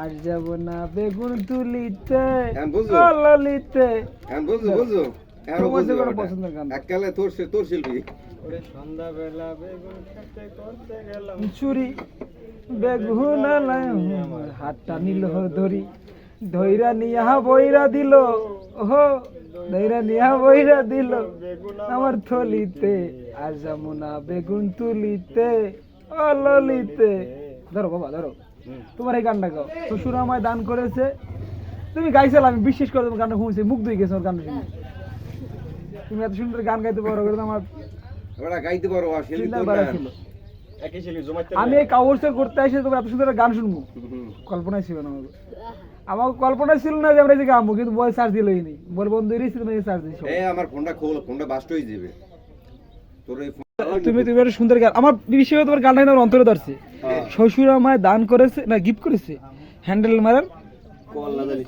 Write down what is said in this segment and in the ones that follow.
আর যাব না। বেগুন তুলিতে বুঝো? কললিতে। এখন বুঝো বুঝো। এখন তোমার যে বুঝো কোনো ওটা। পছন্দের গান। এককালে তোর তোর শিল্পী। ওরে সন্ধ্যাবেলা বেগুন খেতে করতে গেলাম। চুরি বেগুন আমার হাতটা নিল ধরি। ধৈরা নিয়া বইরা দিল ওহো ধৈরা নিয়া বইরা দিল। আমার থলিতে আর যাব না বেগুন তুলিতে ও ললিতে ধরো বাবা ধরো। তোমার এই গানটা গাও। শ্বশুর আমায় দান করেছে। তুমি গাইছিল আমি বিশ্বাস করে তোমার গানটা শুনছি মুখ দুই গেছে ওর গানটা শুনে। তুমি এত সুন্দর গান গাইতে পারো আমার গাইতে পারো। ছিল। আমি এই কাগজ করতে এসে তোমার এত সুন্দর গান শুনব। কল্পনাই ছিল না আমার কল্পনা ছিল না যে আমরা যে গামবো কিন্তু বয় চার্জ দিলই নি বল বন্ধু রিসিভ তুমি চার্জ দিছো এই আমার ফোনটা খোল ফোনটা বাস্ট হয়ে যাবে। তোর এই তুমি তুমি একটা সুন্দর গান আমার বিষয়ে তোমার গানটা আমার অন্তরে ধরছে। শ্বশুর আমায় দান করেছে না গিফট করেছে। হ্যান্ডেল মারার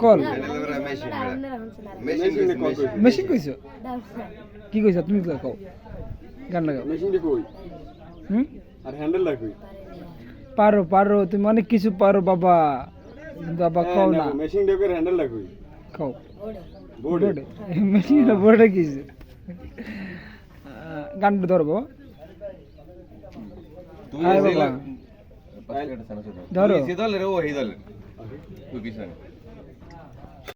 call handle machine machine machine machine কইছো? কি কইছো? তুমি কও। গানটা গাও। মেশিনটি কই? হুম? আর পারো পারো তুমি অনেক কিছু পারো বাবা। বাবা কও না। মেশিন ডেকের হ্যান্ডেলটা কই? কও। বোর্ডে মেশিন বোর্ডে কিছে গানটা ধরো বাবা। তুই আয় এই বাবা